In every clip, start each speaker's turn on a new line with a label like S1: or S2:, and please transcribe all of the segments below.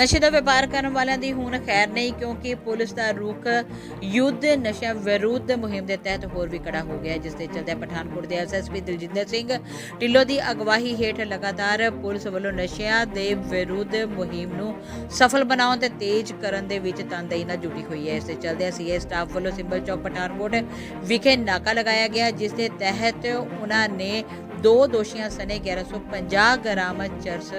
S1: ਨਸ਼ੇ ਦਾ ਵਪਾਰ ਕਰਨ ਵਾਲਿਆਂ ਦੀ ਹੁਣ ਖੈਰ ਨਹੀਂ, ਕਿਉਂਕਿ ਪੁਲਿਸ ਦਾ ਰੁਖ ਯੁੱਧ, ਨਸ਼ਾ ਵਿਰੁੱਧ ਮੁਹਿੰਮ ਦੇ ਤਹਿਤ ਹੋਰ ਵੀ ਕੜਾ ਹੋ ਗਿਆ ਜਿਸ ਦੇ ਚਲਦੇ ਪਠਾਨਕੋਟ ਦੇ ਐਸਐਸਪੀ ਦਿਲਜਿੰਦਰ ਸਿੰਘ ਢਿੱਲੋਂ ਦੀ ਅਗਵਾਈ ਹੇਠ ਲਗਾਤਾਰ ਪੁਲਿਸ ਵੱਲੋਂ ਨਸ਼ਿਆਂ ਦੇ ਵਿਰੁੱਧ ਮੁਹਿੰਮ ਨੂੰ ਸਫਲ ਬਣਾਉਣ ਤੇ ਤੇਜ਼ ਕਰਨ ਦੇ ਵਿੱਚ ਤਨਦੇਹੀ ਨਾਲ ਜੁਟੀ ਹੋਈ ਹੈ। ਇਸ ਦੇ ਚਲਦੇ ਸੀਏ ਸਟਾਫ ਵੱਲੋਂ ਸਿੰਬਲ ਚੌਕ ਪਠਾਨਕੋਟ ਵਿਖੇ ਨਾਕਾ ਲਗਾਇਆ ਗਿਆ, ਜਿਸ ਦੇ ਤਹਿਤ ਉਹਨਾਂ ਨੇ ਦੋ ਦੋਸ਼ੀਆਂ ਸਨੇ 1150 ਗ੍ਰਾਮ ਚਰਸ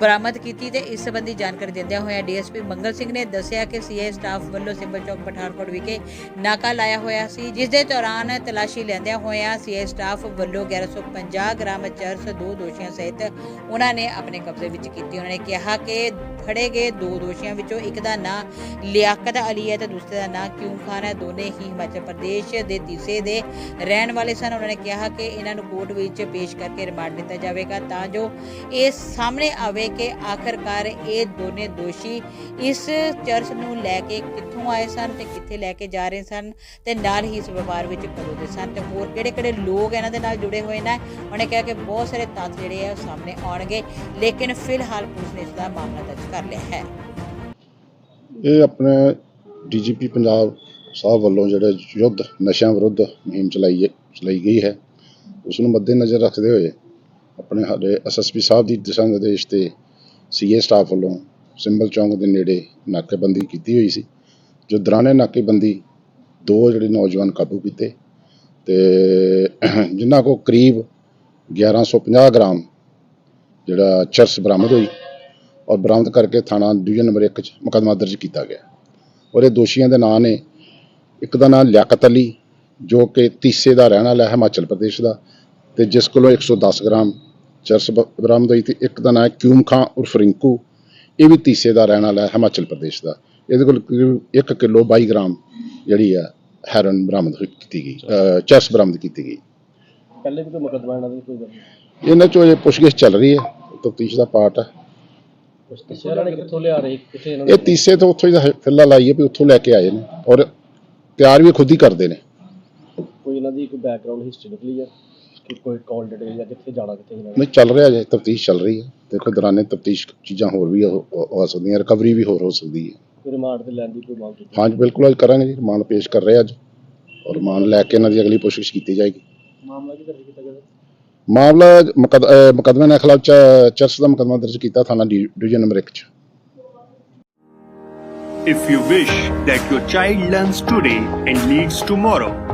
S1: ਬਰਾਮਦ ਕੀਤੀ ਤੇ ਇਸ ਸੰਬੰਧੀ ਜਾਣਕਾਰੀ ਦਿੰਦਿਆਂ ਹੋਇਆ ਡੀਐਸਪੀ ਮੰਗਲ ਸਿੰਘ ਨੇ ਦੱਸਿਆ ਕਿ ਸੀਏ ਸਟਾਫ ਵੱਲੋਂ ਸਿੰਬਲ ਚੌਕ ਪਠਾਨਕੋਟ ਵਿਖੇ ਨਾਕਾ ਲਾਇਆ ਹੋਇਆ ਸੀ, ਜਿਸ ਦੇ ਦੌਰਾਨ ਤਲਾਸ਼ੀ ਲੈਂਦਿਆਂ ਹੋਇਆ ਸੀਏ ਸਟਾਫ ਵੱਲੋਂ 1150 ਗ੍ਰਾਮ ਚਰਸ ਦੋ ਦੋਸ਼ੀਆਂ ਸਹਿਤ ਉਹਨਾਂ ਨੇ ਆਪਣੇ ਕਬਜ਼ੇ ਵਿੱਚ ਕੀਤੀ। ਉਹਨਾਂ ਨੇ ਕਿਹਾ ਕਿ ਫੜੇ ਗਏ ਦੋ ਦੋਸ਼ੀਆਂ ਵਿੱਚੋਂ ਇੱਕ ਦਾ ਨਾਂ ਲਿਆਕਤ ਅਲੀ ਹੈ ਤੇ ਦੂਸਰੇ ਦਾ ਨਾਂ ਕਿਉਂ ਖਾਨ ਹੈ। ਦੋਨੇ ਹੀ ਹਿਮਾਚਲ ਪ੍ਰਦੇਸ਼ ਦੇ ਤੀਸੇ ਦੇ ਰਹਿਣ ਵਾਲੇ ਸਨ। ਉਹਨਾਂ ਨੇ ਕਿਹਾ ਕਿ ਇਹਨਾਂ ਨੂੰ ਕੋਰਟ ਵਿੱਚ ਪੇਸ਼ ਕਰਕੇ ਰਿਮਾਂਡ ਦਿੱਤਾ ਜਾਵੇਗਾ ਤਾਂ ਜੋ ਇਹ ਸਾਹਮਣੇ ਆਵੇ ਕਿ ਆਖਰਕਾਰ ਇਹ ਦੋਨੇ ਦੋਸ਼ੀ ਇਸ ਚਰਚ ਨੂੰ ਲੈ ਕੇ ਕਿੱਥੋਂ ਆਏ ਸਨ ਤੇ ਕਿੱਥੇ ਲੈ ਕੇ ਜਾ ਰਹੇ ਸਨ ਤੇ ਨਾਲ ਹੀ ਇਸ ਵਪਾਰ ਵਿੱਚ ਕਦੋਂ ਦੇ ਸਨ ਤੇ ਹੋਰ ਕਿਹੜੇ ਕਿਹੜੇ ਲੋਕ ਇਹਨਾਂ ਦੇ ਨਾਲ ਜੁੜੇ ਹੋਏ ਨੇ, ਉਹਨੇ ਕਿਹਾ ਕਿ ਬਹੁਤ ਸਾਰੇ ਤੱਥ ਜਿਹੜੇ ਆ ਸਾਹਮਣੇ ਆਉਣਗੇ, ਲੇਕਿਨ ਫਿਲਹਾਲ ਪੁਲਿਸ ਨੇ ਇਸ ਦਾ ਮਾਮਲਾ ਦਰਜ ਕਰ ਲਿਆ ਹੈ।
S2: ਇਹ ਆਪਣੇ ਡੀਜੀਪੀ ਪੰਜਾਬ ਸਾਹਿਬ ਵੱਲੋਂ ਜਿਹੜੇ ਯੁੱਧ, ਨਸ਼ਿਆਂ ਵਿਰੁੱਧ ਮੁਹਿੰਮ ਚਲਾਈ ਚਲਾਈ ਗਈ ਹੈ, ਉਸ ਨੂੰ ਮੱਦੇਨਜ਼ਰ ਰੱਖਦੇ ਹੋਏ ਆਪਣੇ ਸਾਡੇ ਐਸਐਸਪੀ ਸਾਹਿਬ ਦੀ ਦਿਸ਼ਾ ਨਿਰਦੇਸ਼ ਤੇ ਸੀਏ ਸਟਾਫ ਵੱਲੋਂ ਸਿੰਬਲ ਚੌਂਕ ਦੇ ਨੇੜੇ ਨਾਕੇਬੰਦੀ ਕੀਤੀ ਹੋਈ ਸੀ, ਜੋ ਦੌਰਾਨੇ ਨਾਕੇਬੰਦੀ ਦੋ ਜਿਹੜੇ ਨੌਜਵਾਨ ਕਾਬੂ ਕੀਤੇ ਤੇ ਜਿਨ੍ਹਾਂ ਕੋ ਕਰੀਬ 1150 ਗ੍ਰਾਮ ਜਿਹੜਾ ਚਰਸ ਬਰਾਮਦ ਹੋਈ ਔਰ ਬਰਾਮਦ ਕਰਕੇ ਥਾਣਾ ਡਿਵੀਜ਼ਨ ਨੰਬਰ 1 ਚ ਮੁਕੱਦਮਾ ਦਰਜ ਕੀਤਾ ਗਿਆ। ਔਰ ਇਹ ਦੋਸ਼ੀਆਂ ਦੇ ਨਾਂ ਨੇ ਇੱਕ ਦਾ ਨਾਮ ਲਿਆਕਤ ਅਲੀ, ਜੋ ਕਿ ਤੀਸੇ ਦਾ ਰਹਿਣ ਵਾਲਾ ਹੈ ਹਿਮਾਚਲ ਪ੍ਰਦੇਸ਼ ਦਾ ਤੇ ਜਿਸ ਕੋਲੋਂ 110 ਗ੍ਰਾਮ ਚਰਸ ਬਰਾਮਦ ਹੋਈ ਤੇ ਇੱਕ ਦਾ ਨਾਮ ਕਿਊਮ ਖਾਂ ਉਰਫ ਰਿੰਕੂ। ਇਹ ਵੀ ਤੀਸੇ ਦਾ ਰਹਿਣ ਵਾਲਾ ਹੈ ਹਿਮਾਚਲ ਪ੍ਰਦੇਸ਼ ਦਾ। ਇਹਦੇ ਕੋਲ ਕਰੀਬ 1 ਕਿਲੋ 22 ਗ੍ਰਾਮ ਜਿਹੜੀ ਹੈ ਹੈਰਨ ਬਰਾਮਦ ਕੀਤੀ ਗਈ ਚਰਸ ਬਰਾਮਦ ਕੀਤੀ ਗਈ।
S3: ਪਹਿਲੇ ਵੀ ਕੋਈ ਮੁਕੱਦਮਾ ਇਹਨਾਂ ਦਾ ਕੋਈ ਗੱਲ ਨਹੀਂ
S2: ਇਹਨਾਂ ਚੋਂ ਇਹ ਪੁੱਛਗਿੱਛ ਚੱਲ ਰਹੀ ਹੈ ਤਫਤੀਸ਼ ਦਾ ਪਾਰਟ ਹੈ।
S3: ਕੁਛ ਦੱਸਿਆ ਇਹਨਾਂ ਨੇ ਕਿੱਥੋਂ ਲਿਆ ਰਹੇ? ਕਿੱਥੇ ਇਹਨਾਂ
S2: ਇਹ ਤੀਸੇ ਤੋਂ ਉੱਥੋਂ ਹੀ ਆਈ ਹੈ ਵੀ ਉੱਥੋਂ ਲੈ ਕੇ ਆਏ ਨੇ ਔਰ ਤਿਆਰ ਵੀ ਖੁਦ ਹੀ ਕਰਦੇ ਨੇ।
S3: ਕੋਈ ਇਹਨਾਂ ਦੀ ਕੋਈ ਬੈਕਗ੍ਰਾਉਂਡ ਹਿਸਟਰੀ ਨਿਕਲੀ ਹੈ? ਕਿ ਕੋਈ ਕਾਲ ਡਿਟੇਲ ਜਾਂ ਕਿੱਥੇ ਜਾਣਾ ਕਿੱਥੇ ਇਹਨਾਂ ਨੇ
S2: ਨਹੀਂ ਚੱਲ ਰਿਹਾ ਜੇ ਤਫਤੀਸ਼ ਚੱਲ ਰਹੀ ਹੈ। ਦੇਖੋ ਦੌਰਾਨੇ ਤਫਤੀਸ਼ ਚੀਜ਼ਾਂ ਹੋਰ ਵੀ ਹੋ ਹੋ- ਹੋ ਸਕਦੀਆਂ ਰਿਕਵਰੀ ਵੀ ਹੋਰ ਹੋ ਸਕਦੀ ਹੈ।
S3: ਕੋਈ ਰਿਮਾਂਡ ਤੇ ਲੈਣ ਦੀ ਕੋਈ ਮੰਗ ਕੀਤੀ?
S2: ਹਾਂਜੀ ਬਿਲਕੁਲ ਅੱਜ ਕਰਾਂਗੇ ਜੀ ਰਿਮਾਂਡ ਪੇਸ਼ ਕਰ ਰਹੇ ਅੱਜ। ਔਰ ਰਿਮਾਂਡ ਲੈ ਕੇ ਇਹਨਾਂ ਦੀ ਅਗਲੀ ਪੁੱਛਗਿੱਛ ਕੀਤੀ ਜਾਏਗੀ।
S3: ਮਾਮਲਾ ਕੀ ਦਰਜ ਕੀਤਾ ਗਿਆ?
S2: ਮਾਮਲਾ ਮੁਕੱਦ- ਅਹ ਮੁਕੱਦਮੇ ਦੇ ਖਿਲਾਫ ਚ- ਚਰਚ ਦਾ ਮੁਕੱਦਮਾ ਦਰਜ ਕੀਤਾ ਥਾਣਾ ਡਿ- ਡਿਵੀਜ਼ਨ ਨੰਬਰ 1 ਚ।
S4: If you wish that your child learns today and leads tomorrow,